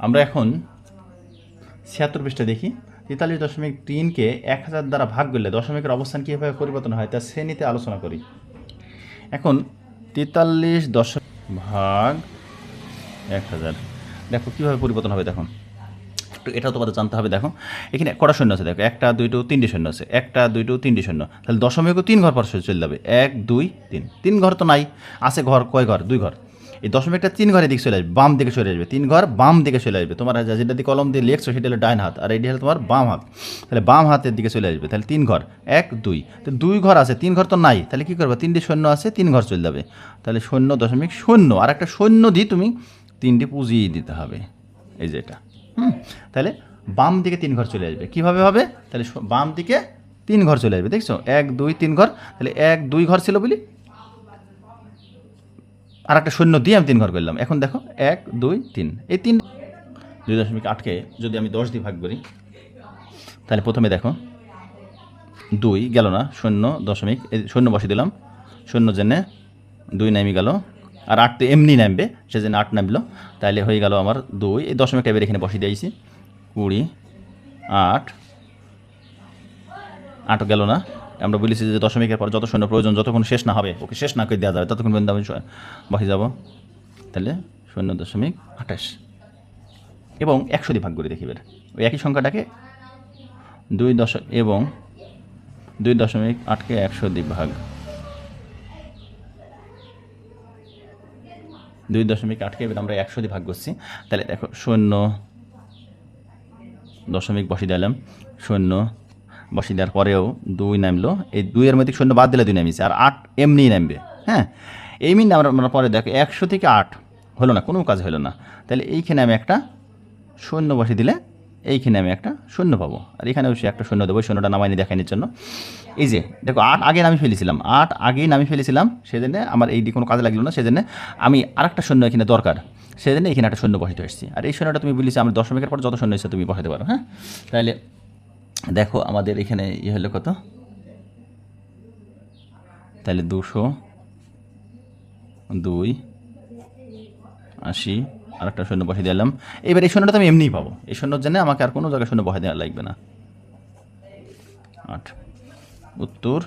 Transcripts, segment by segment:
আমরা এখন ছিয়াত্তর পৃষ্ঠা দেখি। তেতাল্লিশ দশমিক তিনকে এক হাজার দ্বারা ভাগ করলে দশমিকের অবস্থান কীভাবে পরিবর্তন হয় তা শ্রেণীতে আলোচনা করি। এখন তেতাল্লিশ দশমিক ভাগ এক হাজার। দেখো, কীভাবে পরিবর্তন হবে দেখো। একটু এটাও তোমাদের জানতে হবে, দেখো। এখানে কটা শূন্য আছে দেখো? একটা দুইটো তিনটি শূন্য আছে। একটা দুইটো তিনটি শূন্য। তাহলে দশমিকও তিন ঘর পর চলে যাবে। এক, দুই, তিন। তিন ঘর তো নাই। আছে ঘর, কয় ঘর? দুই ঘর। এই দশমিকটা তিন ঘরের দিকে চলে আসবে, বাম দিকে চলে আসবে। তিন ঘর বাম দিকে চলে আসবে। তোমার যেটা দিয়ে কলম দিয়ে লিখছো, সেটা হলো ডাইন হাত। আর এইটা হলো তোমার বাম হাত। তাহলে বাম হাতের দিকে চলে আসবে। তাহলে তিন ঘর। এক, দুই। তো দুই ঘর আছে, তিন ঘর তো নাই। তাহলে কী করবে? তিনটি শূন্য আছে, তিন ঘর চলে যাবে। তাহলে শূন্য দশমিক শূন্য। আর একটা শূন্য দিয়ে তুমি তিনটি পুঁজিয়ে দিতে হবে। এই যে এটা। হুম? তাহলে বাম দিকে তিন ঘর চলে আসবে। কীভাবে হবে? তাহলে বাম দিকে তিন ঘর চলে আসবে। দেখছ? এক, দুই, তিন ঘর। তাহলে এক, দুই ঘর ছিল বলি? আর একটা শূন্য দিয়ে আমি তিন ঘর করলাম। এখন দেখো, এক, দুই, তিন। এই তিন দুই দশমিক আটকে যদি আমি দশ দিয়ে ভাগ করি, তাহলে প্রথমে দেখো, দুই গেল না শূন্য দশমিক, এই শূন্য বসে দিলাম। শূন্য জেনে দুই নামি গেল। আর আট তো এমনি নামবে সেজন্য আট নামলো। তাহলে হয়ে গেল আমার দুই। এই দশমিকটা এবার এখানে বসিয়ে দিয়েছি। কুড়ি, আট। আট গেল না। আমরা বলেছি যে দশমিকের পর যত শূন্য প্রয়োজন, যতক্ষণ শেষ না হবে, ওকে শেষ না করে দেওয়া যাবে, ততক্ষণ পর্যন্ত আমি বসে যাব। তাহলে শূন্য দশমিক আঠাশ। এবং একশো দিয়ে ভাগ করে দেখি এবার। ওই একই সংখ্যাটাকে দুই দশ এবং দুই দশমিক আটকে একশো দিয়ে ভাগ। দুই দশমিক আটকে এবার আমরা একশো দিয়ে ভাগ করছি। তাহলে দেখো শূন্য দশমিক বসিয়ে দিলাম। শূন্য বসিয়ে দেওয়ার পরেও দুই নামলো। এই দুইয়ের মধ্যে শূন্য বাদ দিলে দুই নামিয়েছে আর আট এমনি নামবে হ্যাঁ? এমনি আমরা পরে দেখো, একশো থেকে আট হলো না, কোনো কাজ হলো না। তাহলে এইখানে আমি একটা শূন্য বসিয়ে দিলে এইখানে আমি একটা শূন্য পাবো। আর এখানে অবশ্যই একটা শূন্য দেবো শূন্যটা নামাইনি দেখানোর জন্য। এই যে, দেখো, আট আগে নামি ফেলেছিলাম, আট আগেই নামি ফেলেছিলাম, সেজন্য আমার এই কোনো কাজে লাগল না, সেজন্য আমি আরেকটা শূন্য এখানে দরকার, সেজন্য এখানে একটা শূন্য বসাতে এসেছি। আর এই শূন্যটা তুমি বলেছি, আমার দশমিকের পর যত শূন্য এসে তুমি বসাতে পারো হ্যাঁ? তাহলে দেখো আমাদের এখানে ইয়ে হলো কত? তাহলে দুশো, দুই, আশি আর একটা শূন্য বসে দিলাম এবার এই শূন্যটা তো আমি এমনিই পাবো। এই শূন্যর জন্য আমাকে আর কোনো জায়গায় শূন্য বসে দেওয়া লাগবে না। আট। উত্তর।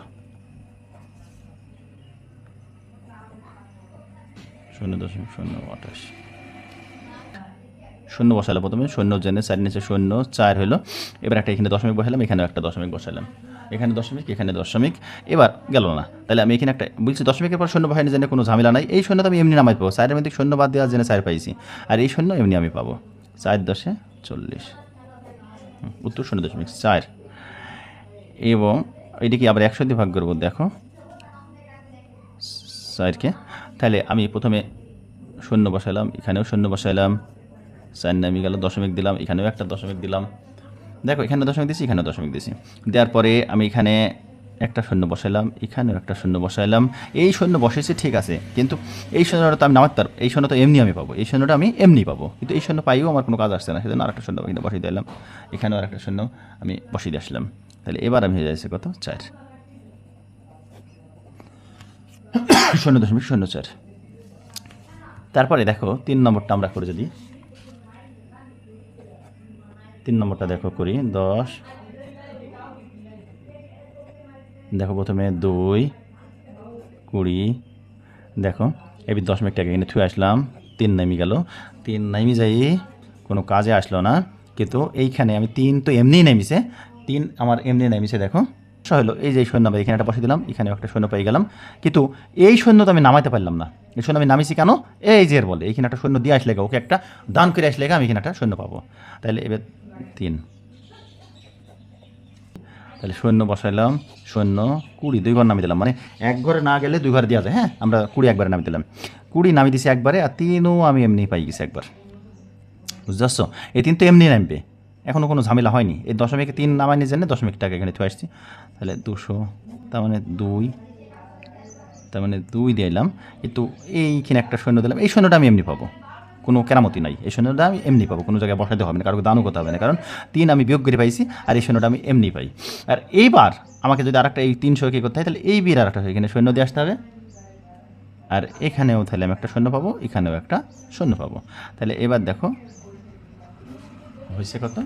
শূন্য দশমিক শূন্য আঠাশ। শূন্য বসালাম প্রথমে শূন্য জেনে চার নিচে শূন্য চার হলো এবার একটা এখানে দশমিক বসালাম এখানেও একটা দশমিক বসালাম এখানে দশমিক এখানে দশমিক, এবার গেল না। তাহলে আমি এখানে একটা বলছি দশমিকের পর শূন্য বসাইনি জেনে কোনো ঝামেলা নাই, এই শূন্য তো আমি এমনি নামাই পাবো, চারের মধ্যে শূন্য বাদ দেওয়ার জন্য চার পাইছি, আর এই শূন্য এমনি আমি পাবো। চার দশে চল্লিশ। উত্তর শূন্য দশমিক, চার। এবং এটিকে আবার একশো দিয়ে ভাগ করব দেখো। চারকে, তাহলে আমি প্রথমে শূন্য বসালাম এখানেও শূন্য বসাইলাম চার নামি গেল দশমিক দিলাম, এখানেও একটা দশমিক দিলাম। দেখো, এখানে দশমিক দিছি এখানে দশমিক দিছি। দেওয়ার পরে আমি এখানে একটা শূন্য বসাইলাম, এখানেও একটা শূন্য বসাইলাম। এই শূন্য বসেছি, ঠিক আছে, কিন্তু এই শূন্যটা তো আমি নামাতে পারব, এই শূন্য তো এমনি আমি পাবো, এই শূন্যটা আমি এমনি পাবো, কিন্তু এই শূন্য পাইও আমার কোনো কাজ আসছে না, সেজন্য আরেকটা শূন্য এখানে বসিয়ে দিলাম। এখানেও আরেকটা শূন্য আমি বসিয়ে দিয়ে আসলাম। তাহলে এবার আমি হয়ে যাচ্ছি কত? চার। শূন্য দশমিক, শূন্য চার। তারপরে দেখো, তিন নম্বরটা আমরা করে যদি তিন নম্বরটা দেখো করি, দশ। দেখো প্রথমে দুই, কুড়ি। দেখো এবার দশমিকটাকে এখানে থুয়ে আসলাম, তিন নামি গেল। তিন নামি যাই, কোনো কাজে আসলো না। কিন্তু এইখানে আমি তিন তো এমনিই নেমেছে। তিন আমার এমনি নেমেছে, দেখো। হলো, এই যে শূন্য এখানে একটা বসে দিলাম এখানে একটা সৈন্য পেয়ে গেলাম। কিন্তু এই সৈন্য তো আমি নামাইতে পারলাম না। এই সৈন্য আমি নামিছি কেন? এই যে বলে, এখানে একটা শূন্য দিয়ে আসলে ওকে একটা দান করে আসলে আমি এখানে একটা শূন্য পাবো। তাহলে এবার তিন। তাহলে শূন্য বসাইলাম, শূন্য, কুড়ি দুই ঘর নামিয়ে দিলাম। মানে এক ঘরে না গেলে দুই ঘরে দেওয়া যায় হ্যাঁ? আমরা কুড়ি একবারে নামিয়ে দিলাম। কুড়ি নামিয়ে দিছি একবারে, আর তিনও আমি এমনি পাই গেছি একবার। বুঝতে পারছ? এই তিন তো এমনি নামবে। এখনও কোনো ঝামেলা হয়নি। এই দশমিকে তিন নামাইনি জন্য দশমিক টাকা এখানে থুয়ে আসছি। তাহলে দুশো, তার মানে দুই, তার মানে দুই দিলাম কিন্তু এইখানে একটা সৈন্য দিলাম। এই সৈন্যটা আমি এমনি পাবো। কোনো কেরামতি নাই। এই শূন্যটা আমি এমনি পাবো, কোনো জায়গায় বসাতে হবে না, কারও দানও করতে হবে না, কারণ তিন আমি বিয়োগ করে পাইছি আর এই শূন্যটা আমি এমনি পাই। আর এইবার আমাকে যদি আরেকটা এই তিনশো কি করতে হয়, তাহলে এই বিয়ের আরেকটা এখানে শূন্য দিয়ে আসতে হবে। আর এখানেও তাহলে আমি একটা শূন্য পাবো, এখানেও একটা শূন্য পাবো। তাহলে এবার দেখো, হয়েছে কত?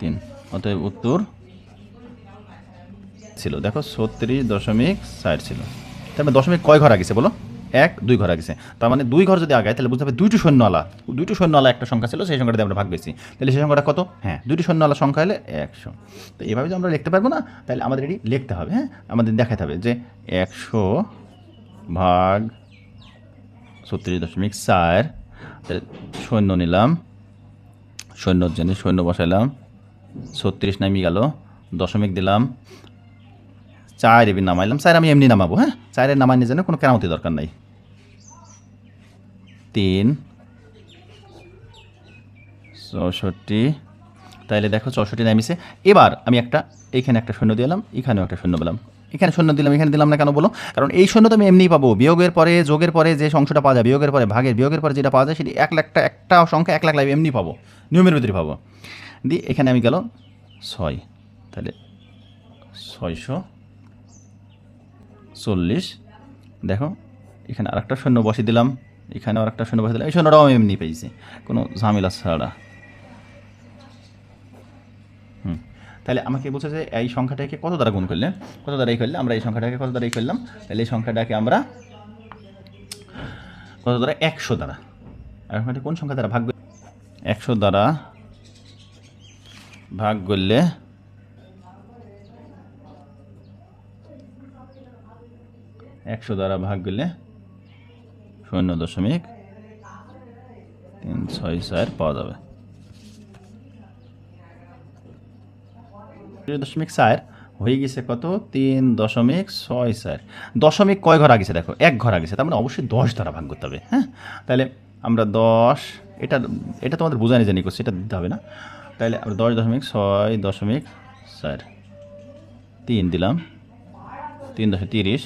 তিন। অতএব উত্তর ছিল। দেখো ছত্রিশ দশমিক ষাট ছিল। তারপরে দশমিক কয় ঘর আগেছে বলো? এক, দুই ঘর আগেছে তার মানে দুই ঘর যদি আগায়, তাহলে বুঝতে হবে দুইটি সৈন্যওয়ালা দুইটি সৈন্যওয়ালা একটা সংখ্যা ছিল, সেই সংখ্যাটা আমরা ভাগ পেয়েছি তাহলে সেই সংখ্যাটা কত? হ্যাঁ দুইটি সৈন্যওয়ালা সংখ্যা হলে একশো। তো এভাবে যদি আমরা লিখতে পারব না, তাহলে আমাদের এটি লিখতে হবে হ্যাঁ? আমাদের দেখাতে হবে যে একশো ভাগ ছত্রিশ দশমিক চার, তাহলে সৈন্য নিলাম সৈন্যর জন্য সৈন্য বসাইলাম, ছত্রিশ নামি গেল, দশমিক দিলাম, চার এবার নামাইলাম, চার আমি এমনি নামাবো হ্যাঁ? চারের নামানোর জন্য কোনো কেরামতি দরকার নাই। তিন। চৌষট্টি। তাইলে দেখো চৌষট্টি নামিছে। এবার আমি একটা, এইখানে একটা শূন্য দিলাম, এখানেও একটা শূন্য পেলাম। এখানে শূন্য দিলাম, এখানে দিলাম না কেন বলো? কারণ এই শূন্য তো আমি এমনিই পাবো। বিয়োগের পরে, যোগের পরে যে অংশটা পাওয়া যায়, বিয়োগের পরে ভাগের, বিয়োগের পরে যেটা পাওয়া যায়, সেটি এক লাখটা একটা সংখ্যা এক লাখ লাইভ এমনি পাবো। নিয়মের ভিতরে পাবো। দিয়ে এখানে আমি গেল ছয়। তাহলে ছয়শো চল্লিশ। দেখো, এখানে আরেকটা শূন্য বসিয়ে দিলাম। এখানে আরেকটা শূন্য বসিয়ে দিলাম এই শূন্যটাও আমি এমনি পেয়েছি, কোনো ঝামেলা ছাড়া। হুম, তাহলে আমাকে বলছে যে এই সংখ্যাটাকে কত দ্বারা গুণ করলে? কত দ্বারা এই করলে? আমরা এই সংখ্যাটাকে কত দ্বারা এই করলাম? তাহলে এই সংখ্যাটাকে আমরা কত দ্বারা? একশো দ্বারা। আর সংখ্যাটা কোন সংখ্যা দ্বারা ভাগ একশো দ্বারা ভাগ করলে একশো দ্বারা ভাগ করলে শূন্য দশমিক তিন, ছয়, চার, পাওয়া যাবে। দশমিক চার, হয়ে গেছে কত? তিন দশমিক ছয় চার। দশমিক কয় ঘর আগেছে দেখো? এক ঘর আগেছে, তার মানে অবশ্যই দশ দ্বারা ভাগ করতে হবে হ্যাঁ? তাহলে আমরা দশ, এটা এটা তোমাদের বোঝানি জানি করছি এটা দিতে হবে না। তাহলে আমরা দশ দশমিক ছয় দশমিক চার, তিন দিলাম, তিন দশমিক তিরিশ,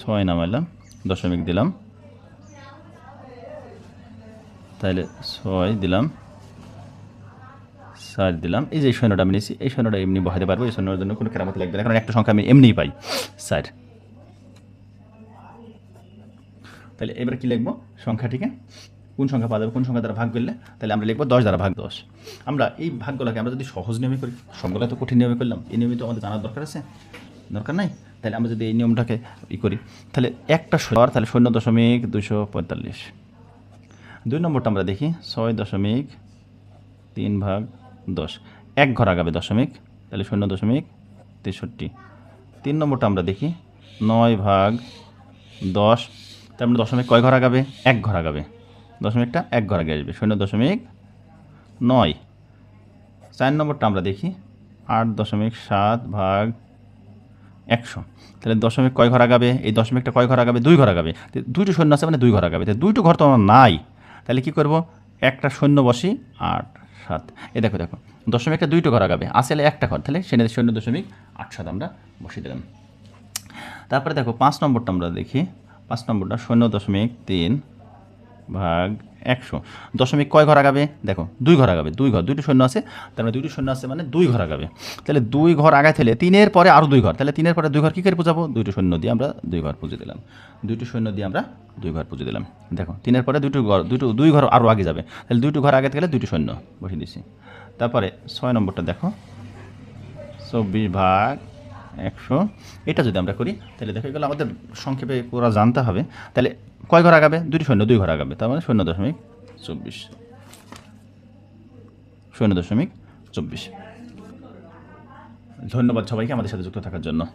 ছয় নামাইলাম, দশমিক দিলাম তাহলে ছয় দিলাম। চার দিলাম। এই যে এই সৈন্যটা আমি নিয়েছি, এই সৈন্যটা এমনি বহাতে পারব, এই সৈন্যর জন্য কোনো কেরামত লাগবে না। কারণ একটা সংখ্যা আমি এমনিই পাই। চার। তাহলে এবার কি লিখব? সংখ্যাটিকে কোন সংখ্যা পাওয়া যাবে, কোন সংখ্যা দ্বারা ভাগ করলে? তাহলে আমরা লিখব দশ দ্বারা ভাগ দশ। আমরা এই ভাগগুলোকে আমরা যদি সহজ নিয়মে করি সবগুলো তো কঠিন নিয়মে করলাম, এই নিয়মে তো আমাদের জানার দরকার আছে, দরকার নাই? তাহলে আমরা যদি এই নিয়মটাকে ই করি, তাহলে একটা শূন্য তাহলে শূন্য দশমিক দুশো পঁয়তাল্লিশ। দুই নম্বরটা আমরা দেখি, ছয় দশমিক তিন ভাগ দশ। এক ঘর আগাবে দশমিক, তাহলে শূন্য দশমিক তেষট্টি। তিন নম্বরটা আমরা দেখি, নয় ভাগ দশ, তার মানে দশমিক কয় ঘর আগাবে? এক ঘর আগাবে। দশমিকটা এক ঘর আগে আসবে, শূন্য দশমিক নয়। চার নম্বরটা আমরা দেখি, আট দশমিক সাত ভাগ একশো। তাহলে দশমিক কয় ঘর আগাবে? এই দশমিকটা কয় ঘর আগাবে? দুই ঘর আগাবে। দুইটো শূন্য আছে মানে দুই ঘর আগাবে। তো দুইটো ঘর তো আমার নাই। তাহলে কি করব? একটা শূন্য বসি, আট, সাত। এ দেখো দেখো। দশমিক একটা দুইটো ঘর আগাবে। আসলে একটা ঘর। তাহলে সেখানে শূন্য দশমিক আট, সাত আমরা বসিয়ে দিলাম। তারপরে দেখো, পাঁচ নম্বরটা আমরা দেখি। পাঁচ নম্বরটা শূন্য দশমিক তিন ভাগ একশো। দশমিক কয় ঘর আগাবে? দেখো, দুই ঘর আগাবে, দুই ঘর, দুইটি শূন্য আছে, তার মানে দুইটি শূন্য আছে মানে দুই ঘর আগাবে। তাহলে দুই ঘর আগায় তাহলে তিনের পরে আরও দুই ঘর, তাহলে তিনের পরে দুই ঘর কী করে পুজাবো দুইটি শূন্য দিয়ে আমরা দুই ঘর পুজো দিলাম। দুইটি শূন্য দিয়ে আমরা দুই ঘর পুজো দিলাম। দেখো, তিনের পরে দুটো ঘর দুটো দুই ঘর আরও আগে যাবে। তাহলে দুইটো ঘর আগে গেলে দুইটি শূন্য বসিয়ে দিচ্ছি তারপরে ছয় নম্বরটা দেখো, চব্বিশ ভাগ একশো। এটা যদি আমরা করি, তাহলে দেখা গেলো আমাদের সংক্ষেপে পুরো জানতে হবে। তাহলে কয় ঘর আগাবে? দুটি শূন্য দুই ঘর আগাবে। তার মানে শূন্য দশমিক চব্বিশ। শূন্য দশমিক চব্বিশ। ধন্যবাদ সবাইকে আমাদের সাথে যুক্ত থাকার জন্য।